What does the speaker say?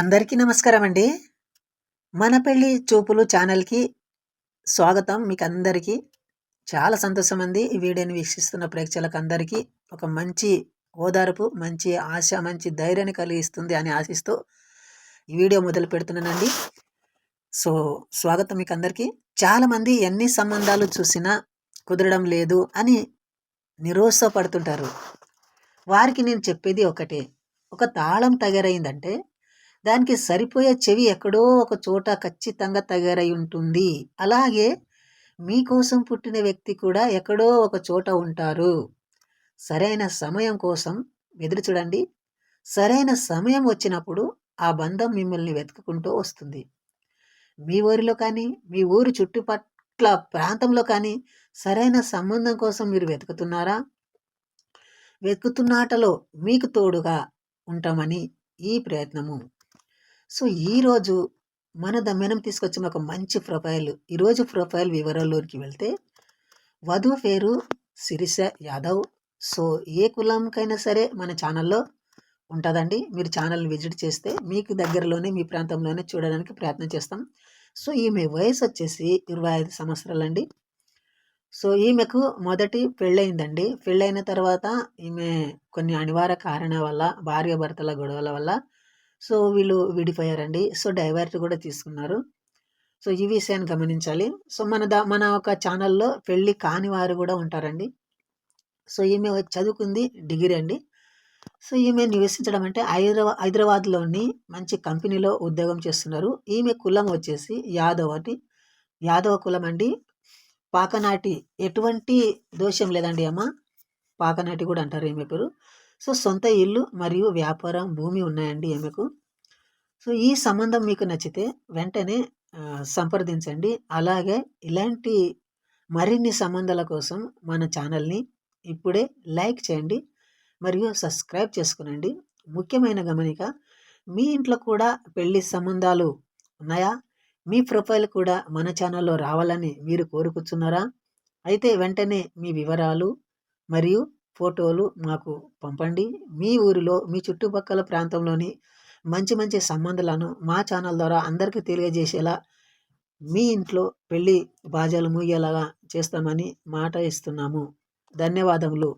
అందరికీ నమస్కారం అండి మన పెళ్ళి చూపులు ఛానల్కి స్వాగతం మీకు అందరికీ చాలా సంతోషం అండి ఈ వీడియోని వీక్షిస్తున్న ప్రేక్షకులకు అందరికీ ఒక మంచి ఓదార్పు మంచి ఆశ మంచి ధైర్యాన్ని కలిగిస్తుంది అని ఆశిస్తూ ఈ వీడియో మొదలు పెడుతున్నానండి. సో స్వాగతం మీకు అందరికీ చాలామంది ఎన్ని సంబంధాలు చూసినా కుదరడం లేదు అని నిరుత్సాహపడుతుంటారు. వారికి నేను చెప్పేది ఒకటే. ఒక తాళం తయారైందంటే దానికి సరిపోయే చెవి ఎక్కడో ఒక చోట ఖచ్చితంగా తయారై ఉంటుంది. అలాగే మీకోసం పుట్టిన వ్యక్తి కూడా ఎక్కడో ఒక చోట ఉంటారు. సరైన సమయం కోసం ఎదురు చూడండి. సరైన సమయం వచ్చినప్పుడు ఆ బంధం మిమ్మల్ని వెతుకుంటూ వస్తుంది. మీ ఊరిలో కానీ మీ ఊరి చుట్టుపట్ల ప్రాంతంలో కానీ సరైన సంబంధం కోసం మీరు వెతుకుతున్నారా? వెతుకుతున్నాటలో మీకు తోడుగా ఉంటామని ఈ ప్రయత్నము. సో ఈరోజు మన దమ్మెనం తీసుకొచ్చిన ఒక మంచి ప్రొఫైల్ ఈరోజు ప్రొఫైల్ వివరాల్లోకి వెళ్తే వధువు పేరు శిరీష యాదవ్. సో ఏ కులంకైనా సరే మన ఛానల్లో ఉంటుందండి. మీరు ఛానల్ విజిట్ చేస్తే మీకు దగ్గరలోనే మీ ప్రాంతంలోనే చూడడానికి ప్రయత్నం చేస్తాం. సో ఈమె వయసు వచ్చేసి ఇరవై ఐదు సంవత్సరాలండి. సో ఈమెకు మొదటి పెళ్ళయిందండి. పెళ్ళైన తర్వాత ఈమె కొన్ని అనివార్య కారణాల వల్ల భార్య భర్తల గొడవల వల్ల సో వీళ్ళు విడిపోయారండి. సో డైవర్ట్ కూడా తీసుకున్నారు. సో ఈ విషయాన్ని గమనించాలి. సో మన దా మన ఒక ఛానల్లో పెళ్ళి కాని వారు కూడా ఉంటారండి. సో ఈమె చదువుకుంది డిగ్రీ అండి. సో ఈమె నివసించడం అంటే హైదరాబాద్ హైదరాబాద్లోని మంచి కంపెనీలో ఉద్యోగం చేస్తున్నారు. ఈమె కులం వచ్చేసి యాదవ్ అని యాదవ కులం అండి. పాకనాటి ఎటువంటి దోషం లేదండి అమ్మ. పాకనాటి కూడా అంటారు ఈమె పేరు. సో సొంత ఇల్లు మరియు వ్యాపారం భూమి ఉన్నాయండి ఈమెకు. సో ఈ సంబంధం మీకు నచ్చితే వెంటనే సంప్రదించండి. అలాగే ఇలాంటి మరిన్ని సంబంధాల కోసం మన ఛానల్ని ఇప్పుడే లైక్ చేయండి మరియు సబ్స్క్రైబ్ చేసుకునండి. ముఖ్యమైన గమనిక మీ ఇంట్లో కూడా పెళ్ళి సంబంధాలు ఉన్నాయా? మీ ప్రొఫైల్ కూడా మన ఛానల్లో రావాలని మీరు కోరుకుతున్నారా అయితే వెంటనే మీ వివరాలు మరియు ఫోటోలు మాకు పంపండి. మీ ఊరిలో మీ చుట్టుపక్కల ప్రాంతంలోని మంచి మంచి సంబంధాలను మా ఛానల్ ద్వారా అందరికీ తెలియజేసేలా మీ ఇంట్లో పెళ్ళి బాజాలు మూయేలాగా చేస్తామని మాట ఇస్తున్నాము. ధన్యవాదములు.